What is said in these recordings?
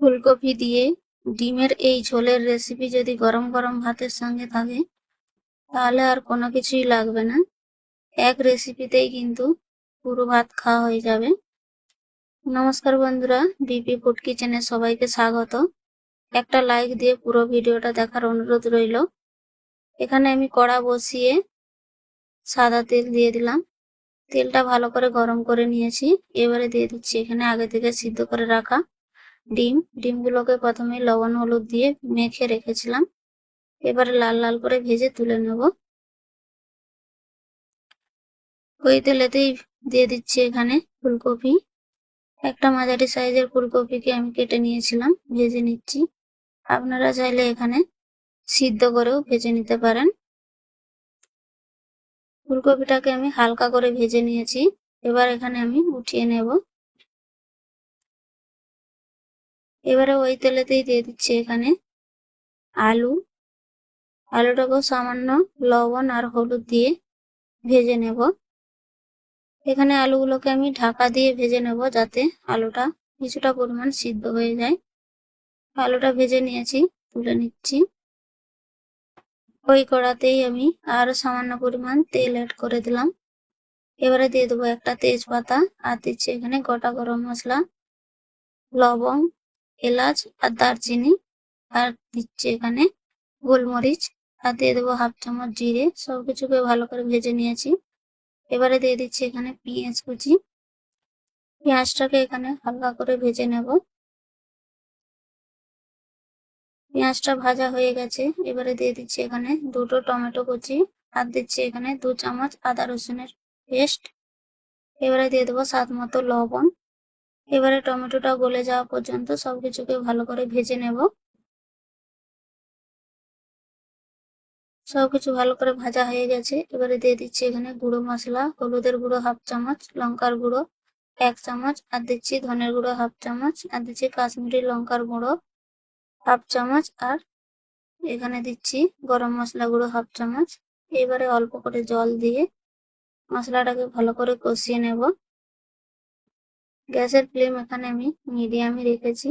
ফুলকপি দিয়ে ডিমের এই ঝোলের রেসিপি যদি গরম গরম ভাতের সঙ্গে থাকে, তাহলে আর কোনো কিছুই লাগবে না। এক রেসিপিতেই কিন্তু পুরো ভাত খাওয়া হয়ে যাবে। নমস্কার বন্ধুরা বিপি ফুড কিচেনে সবাইকে স্বাগত। একটা লাইক দিয়ে পুরো ভিডিওটা দেখার অনুরোধ রইল। এখানে আমি কড়া বসিয়ে সাদা তেল দিয়ে দিলাম। তেলটা ভালো করে গরম করে নিয়েছি। এবারে দিয়ে দিচ্ছি এখানে আগে থেকে সিদ্ধ করে রাখা ডিম, ডিমগুলোকে প্রথমে লবণ, হলুদ দিয়ে মেখে রেখেছিলাম। এবারে লাল লাল করে ভেজে তুলে নেব। ওই তেলেতেই দিয়ে দিচ্ছি এখানে ফুলকপি। একটা মাঝারি সাইজের ফুলকপিকে আমি কেটে নিয়েছিলাম, ভেজে নিচ্ছি। আপনারা চাইলে এখানে সিদ্ধ করেও ভেজে নিতে পারেন। ফুলকপিটাকে আমি হালকা করে ভেজে নিয়েছি। এবার এখানে আমি উঠিয়ে নেব। এবারে ওই তেলেতেই দিয়ে দিচ্ছি এখানে আলু। আলুটাকেও সামান্য লবণ আর হলুদ দিয়ে ভেজে নেব। এখানে আলুগুলোকে আমি ঢাকা দিয়ে ভেজে নেব যাতে আলুটা কিছুটা পরিমাণ সিদ্ধ হয়ে যায়। আলুটা ভেজে নিয়েছি, তুলে নিচ্ছি। ওই কড়াতেই আমি আরও সামান্য পরিমাণ তেল অ্যাড করে দিলাম। এবারে দিয়ে দেবো একটা তেজপাতা। আর দিচ্ছি এখানে গোটা গরম মশলা লবং এলাচ আর দারচিনি আর দিচ্ছে এখানে গোলমরিচ আর দিয়ে দেবো হাফ চামচ জিরে, সবকিছুকে ভালো করে ভেজে নিয়েছি। এবারে দিয়ে দিচ্ছি এখানে পেঁয়াজ কুচি। পেঁয়াজটাকে এখানে হালকা করে ভেজে নেব। পেঁয়াজটা ভাজা হয়ে গেছে। এবারে দিয়ে দিচ্ছি এখানে দুটো টমেটো কুচি আর দিচ্ছি এখানে দু চামচ আদা রসুনের পেস্ট। এবারে দিয়ে দেবো স্বাদ মতো লবণ। এবারে টমেটোটা গলে যাওয়া পর্যন্ত সবকিছুকে ভালো করে ভেজে নেব। সবকিছু ভালো করে ভাজা হয়ে গেছে। এবারে দিয়ে দিচ্ছি এখানে গুঁড়ো মশলা, হলুদের গুঁড়ো হাফ চামচ, লঙ্কার গুঁড়ো এক চামচ, আর দিচ্ছি ধনের গুঁড়ো হাফ চামচ, আর দিচ্ছি কাশ্মীরি লঙ্কার গুঁড়ো হাফ চামচ, আর এখানে দিচ্ছি গরম মশলা গুঁড়ো হাফ চামচ। এবারে অল্প করে জল দিয়ে মশলাটাকে ভালো করে কষিয়ে নেব। গ্যাসের ফ্লেম এখানে আমি মিডিয়ামে রেখেছি।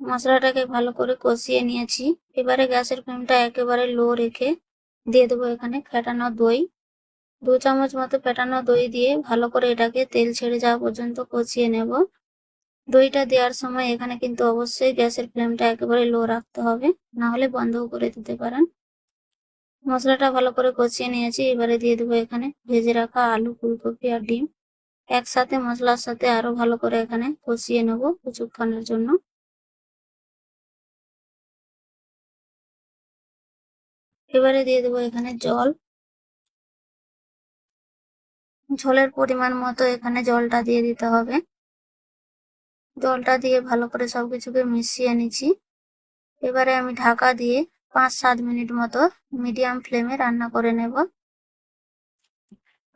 মশলাটাকে ভালো করে কষিয়ে নিয়েছি। এবারে গ্যাসের ফ্লেমটা একেবারে লো রেখে দিয়ে দেবো এখানে ফেটানো দই। দু চামচ মতো ফেটানো দই দিয়ে ভালো করে এটাকে তেল ছেড়ে যাওয়া পর্যন্ত কষিয়ে নেব। দইটা দেওয়ার সময় এখানে কিন্তু অবশ্যই গ্যাসের ফ্লেমটা একেবারে লো রাখতে হবে, না হলে বন্ধও করে দিতে পারেন। মশলাটা ভালো করে কষিয়ে নিয়েছি। এবারে দিয়ে দেবো এখানে ভেজে রাখা আলু ফুলকপি আর ডিম। একসাথে মশলার সাথে আরও ভালো করে এখানে কষিয়ে নেব কিছুক্ষণের জন্য। এবারে দিয়ে দেবো এখানে জল। ঝোলের পরিমাণ মতো এখানে জলটা দিয়ে দিতে হবে। জলটা দিয়ে ভালো করে সবকিছুকে মিশিয়ে নিচ্ছি। এবারে আমি ঢাকা দিয়ে পাঁচ সাত মিনিট মতো মিডিয়াম ফ্লেমে রান্না করে নেব।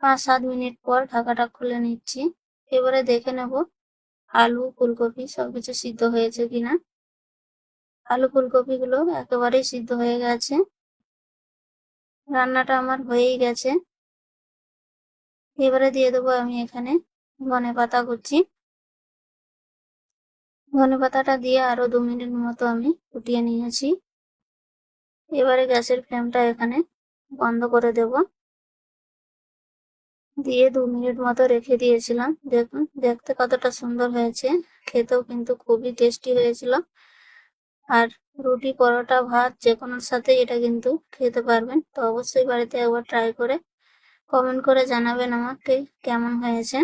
পাঁচ সাত মিনিট পর ঢাকাটা খুলে নিচ্ছি। এবারে দেখে নেব আলু, ফুলকপি সবকিছু সিদ্ধ হয়েছে কিনা। আলু ফুলকপি গুলো একেবারেই সিদ্ধ হয়ে গেছে। রান্নাটা আমার হয়েই গেছে। এবারে দিয়ে দেবো আমি এখানে ধনে পাতা কুচি। ধনে পাতাটা দিয়ে আরও দু মিনিট মতো আমি ফুটিয়ে নিয়েছি। এবারে গ্যাসের ফ্লেমটা এখানে বন্ধ করে দেব। দিয়ে দু মিনিট মতো রেখে দিয়েছিলাম। দেখুন, দেখতে কতটা সুন্দর হয়েছে। খেতেও কিন্তু খুবই টেস্টি হয়েছিল। আর রুটি, পরোটা, ভাত যে কোনোর সাথে এটা কিন্তু খেতে পারবেন। তো অবশ্যই বাড়িতে একবার ট্রাই করে কমেন্ট করে জানাবেন আমাকে কেমন হয়েছে।